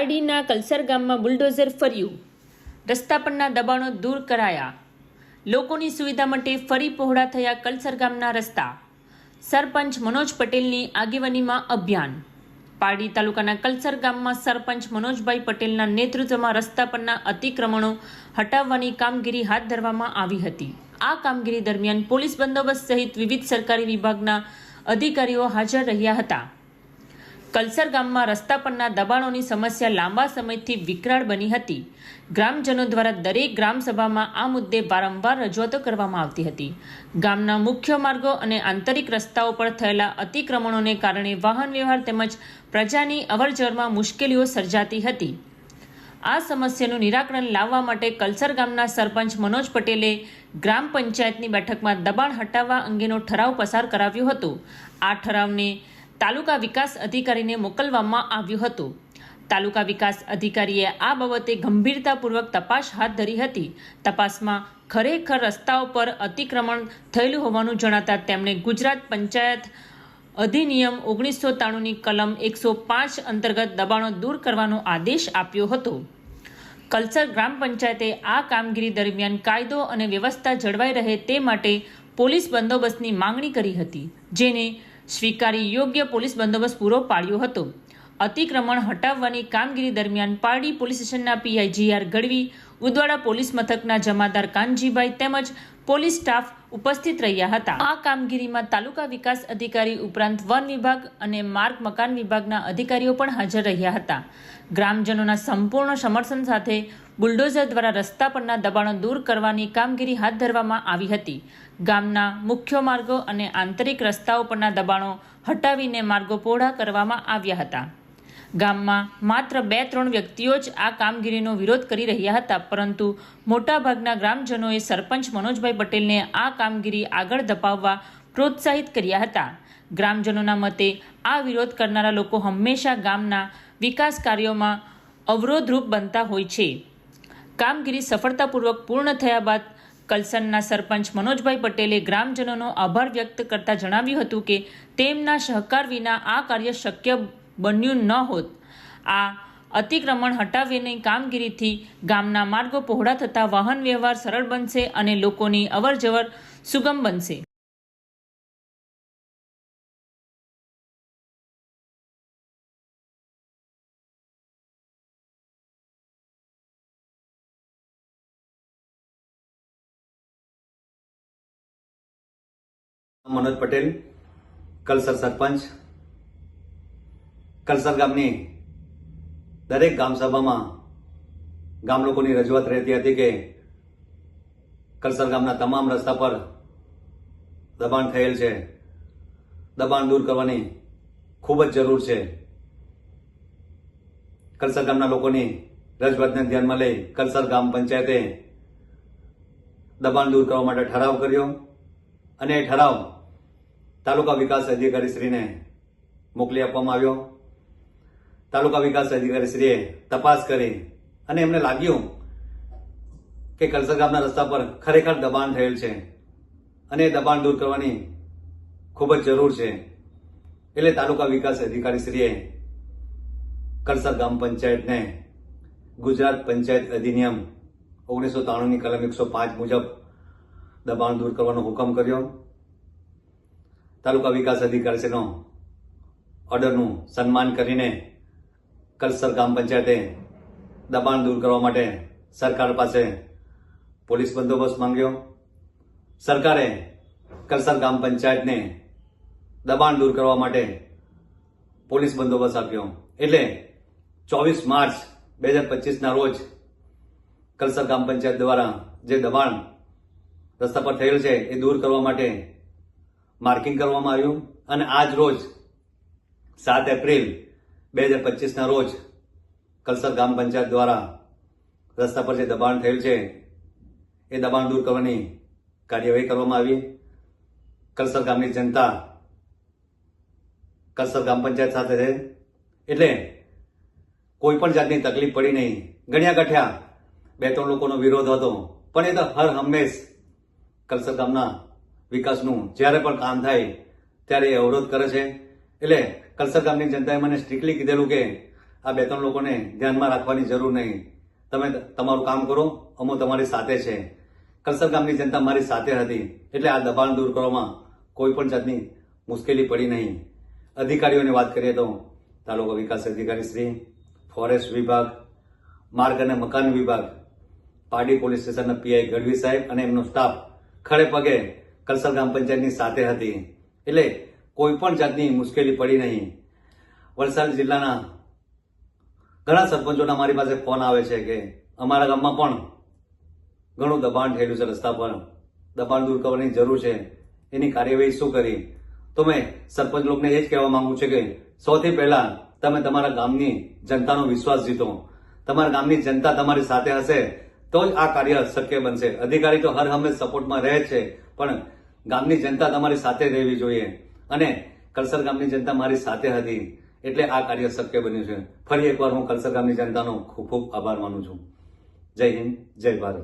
પારડીના કલસર ગામમાં બુલડોઝર ફર્યું. રસ્તા પરના દબાણો દૂર કરાયા. લોકોની સુવિધા માટે ફરી પહોળા થયા કલસર ગામના રસ્તા. સરપંચ મનોજ પટેલની આગેવાનીમાં અભિયાન. પારડી તાલુકાના કલસર ગામમાં સરપંચ મનોજભાઈ પટેલના નેતૃત્વમાં રસ્તા પરના અતિક્રમણો હટાવવાની કામગીરી હાથ ધરવામાં આવી હતી. આ કામગીરી દરમિયાન પોલીસ બંદોબસ્ત સહિત વિવિધ સરકારી વિભાગના અધિકારીઓ હાજર રહ્યા હતા. કલસર ગામમાં રસ્તા પરના દબાણોની સમસ્યા લાંબા સમયથી વિકરાળ બની હતી. ગ્રામજનો દ્વારા દરેક ગ્રામસભામાં આ મુદ્દે વારંવાર રજૂઆતો કરવામાં આવતી હતી. ગામના મુખ્ય માર્ગો અને આંતરિક રસ્તાઓ પર થયેલા અતિક્રમણોને કારણે વાહન વ્યવહાર તેમજ પ્રજાની અવરજવરમાં મુશ્કેલીઓ સર્જાતી હતી. આ સમસ્યાનું નિરાકરણ લાવવા માટે કલસર ગામના સરપંચ મનોજ પટેલે ગ્રામ પંચાયતની બેઠકમાં દબાણ હટાવવા અંગેનો ઠરાવ પસાર કરાવ્યો હતો. આ ઠરાવને તાલુકા વિકાસ અધિકારીને મોકલવામાં આવ્યું હતું. તાલુકા વિકાસ અધિકારીએ આ બાબતે ગંભીરતાપૂર્વક તપાસ હાથ ધરી હતી. તપાસમાં ખરેખર રસ્તાઓ પર અતિક્રમણ થયેલું હોવાનું જણાતા તેમણે ગુજરાત પંચાયત અધિનિયમ ઓગણીસો ત્રાણુંની કલમ એકસો પાંચ અંતર્ગત દબાણો દૂર કરવાનો આદેશ આપ્યો હતો. કલ્ચર ગ્રામ પંચાયતે આ કામગીરી દરમિયાન કાયદો અને વ્યવસ્થા જળવાઈ રહે તે માટે પોલીસ બંદોબસ્તની માંગણી કરી હતી, જેને સ્વીકારી યોગ્ય પોલીસ બંદોબસ્ત પૂરો પાડ્યો હતો. અતિક્રમણ હટાવવાની કામગીરી દરમિયાન પારડી પોલીસ સ્ટેશનના PI GR Gadhvi Udvada police મથકના જમાદાર કાનજીભાઈ તેમજ પોલીસ સ્ટાફ ઉપસ્થિત રહ્યા હતા. આ કામગીરીમાં તાલુકા વિકાસ અધિકારી ઉપરાંત વન વિભાગ અને માર્ગ મકાન વિભાગના અધિકારીઓ પણ હાજર રહ્યા હતા. ગ્રામજનોના સંપૂર્ણ સમર્થન સાથે બુલડોઝર દ્વારા રસ્તા પરના દબાણો દૂર કરવાની કામગીરી હાથ ધરવામાં આવી હતી. ગામના મુખ્ય માર્ગો અને આંતરિક રસ્તાઓ પરના દબાણો હટાવીને માર્ગો પહોળા કરવામાં આવ્યા હતા. ગામમાં માત્ર બે ત્રણ વ્યક્તિઓ જ આ કામગીરીનો વિરોધ કરી રહ્યા હતા, પરંતુ મોટાભાગના ગ્રામજનોએ સરપંચ મનોજભાઈ પટેલને આ કામગીરી આગળ ધપાવવા પ્રોત્સાહિત કર્યા હતા. ગ્રામજનોના મતે આ વિરોધ કરનારા લોકો હંમેશા ગામના વિકાસ કાર્યોમાં અવરોધરૂપ બનતા હોય છે. કામગીરી સફળતાપૂર્વક પૂર્ણ થયા બાદ કલસનના સરપંચ મનોજભાઈ પટેલે ગ્રામજનોનો આભાર વ્યક્ત કરતા જણાવ્યું હતું કે તેમના સહકાર વિના આ કાર્ય શક્ય બન્યું ન હોત. આ અતિક્રમણ હટાવીની કામગીરીથી ગામના માર્ગો પહોળા થતા વાહન વ્યવહાર સરળ બનશે અને લોકોની અવરજવર સુગમ બનશે. મનોજ પટેલ કલસર સરપંચ કલસર ગામની દરેક ગામસભામાં ગામ લોકોની રજૂઆત રહેતી હતી કે કલસર ગામના તમામ રસ્તા પર દબાણ થયેલ છે. દબાણ દૂર કરવાની ખૂબ જ જરૂર છે. કલસર ગામના લોકોની રજૂઆતને ધ્યાનમાં લઈ કલસર ગામ પંચાયતે દબાણ દૂર કરવા માટે ઠરાવ કર્યો અને એ ઠરાવ તાલુકા વિકાસ અધિકારી શ્રીને મોકલી આપવામાં આવ્યો. તાલુકા વિકાસ અધિકારી શ્રીએ તપાસ કરી અને એમને લાગ્યું કે કલસર ગામના રસ્તા પર ખરેખર દબાણ થયેલ છે અને એ દબાણ દૂર કરવાની ખૂબ જ જરૂર છે. એટલે તાલુકા વિકાસ અધિકારી શ્રીએ કલસર ગામ પંચાયતને ગુજરાત પંચાયત અધિનિયમ ઓગણીસો ત્રાણુંની કલમ એકસો પાંચ મુજબ દબાણ દૂર કરવાનો હુકમ કર્યો. તાલુકા વિકાસ અધિકારીશ્રીનો ઓર્ડરનું સન્માન કરીને કલસર ગ્રામ પંચાયતે દબાણ દૂર કરવા માટે સરકાર પાસે પોલીસ બંદોબસ્ત માંગ્યો. સરકારે કલસર ગ્રામ પંચાયતને દબાણ દૂર કરવા માટે પોલીસ બંદોબસ્ત આપ્યો. એટલે ચોવીસ માર્ચ બે હજાર પચીસના રોજ કલસર ગ્રામ પંચાયત દ્વારા જે દબાણ રસ્તા પર થયેલ છે એ દૂર કરવા માટે માર્કિંગ કરવામાં આવ્યું. અને આજ રોજ સાત એપ્રિલ બે હજાર પચીસના રોજ કલસર ગામ પંચાયત દ્વારા રસ્તા પર જે દબાણ થયેલ છે, એ દબાણ દૂર કરવાની કાર્યવાહી કરવામાં આવી. કલસર ગામની જનતા કલસર ગામ પંચાયત સાથે છે. એટલે કોઈ પણ જાતની તકલીફ પડી નહીં. ગણ્યા ગઠ્યા બે ત્રણ લોકોનો વિરોધ હતો. પણ એ તો હર હંમેશ કલસર ગામના વિકાસનું જ્યારે પણ કામ થાય ત્યારે એ અવરોધ કરે છે. એટલે કલસર ગામની જનતાએ મને સ્ટ્રિક્ટલી કીધેલું કે આ બે ત્રણ લોકોને ધ્યાનમાં રાખવાની જરૂર નહીં. તમે તમારું કામ કરો, અમો તમારી સાથે છે. કલસર ગામની જનતા મારી સાથે હતી, એટલે આ દબાણ દૂર કરવામાં કોઈ પણ જાતની મુશ્કેલી પડી નહીં. અધિકારીઓની વાત કરીએ તો તાલુકા વિકાસ અધિકારી શ્રી, ફોરેસ્ટ વિભાગ, માર્ગ અને મકાન વિભાગ પાડી પોલીસ સ્ટેશનના પીઆઈ ગઢવી સાહેબ અને એમનો સ્ટાફ ખડે પગે કલસર ગ્રામ પંચાયતની સાથે હતી. એટલે કોઈ પણ જાતની મુશ્કેલી પડી નહીં. વલસાડ જિલ્લાના ઘણા સરપંચોના મારી પાસે ફોન આવે છે કે અમારા ગામમાં પણ ઘણું દબાણ થયેલું છે રસ્તા પર. દબાણ દૂર કરવાની જરૂર છે. એની કાર્યવાહી શું કરી? તો મેં સરપંચ લોકોને એ જ કહેવા માંગુ છું કે સૌથી પહેલા તમે તમારા ગામની જનતાનો વિશ્વાસ જીતો. તમારા ગામની જનતા તમારી સાથે હશે તો જ આ કાર્ય શક્ય બનશે. અધિકારી તો હર હંમેશ સપોર્ટમાં રહે છે, પણ ગામની જનતા તમારી સાથે રહેવી જોઈએ. અને કલસર ગામની જનતા મારી સાથે હતી. એટલે આ કાર્ય શક્ય બન્યું છે. ફરી એકવાર હું કલસર ગામની જનતાનો ખૂબ ખૂબ આભાર માનું છું. જય હિન્દ, જય ભારત.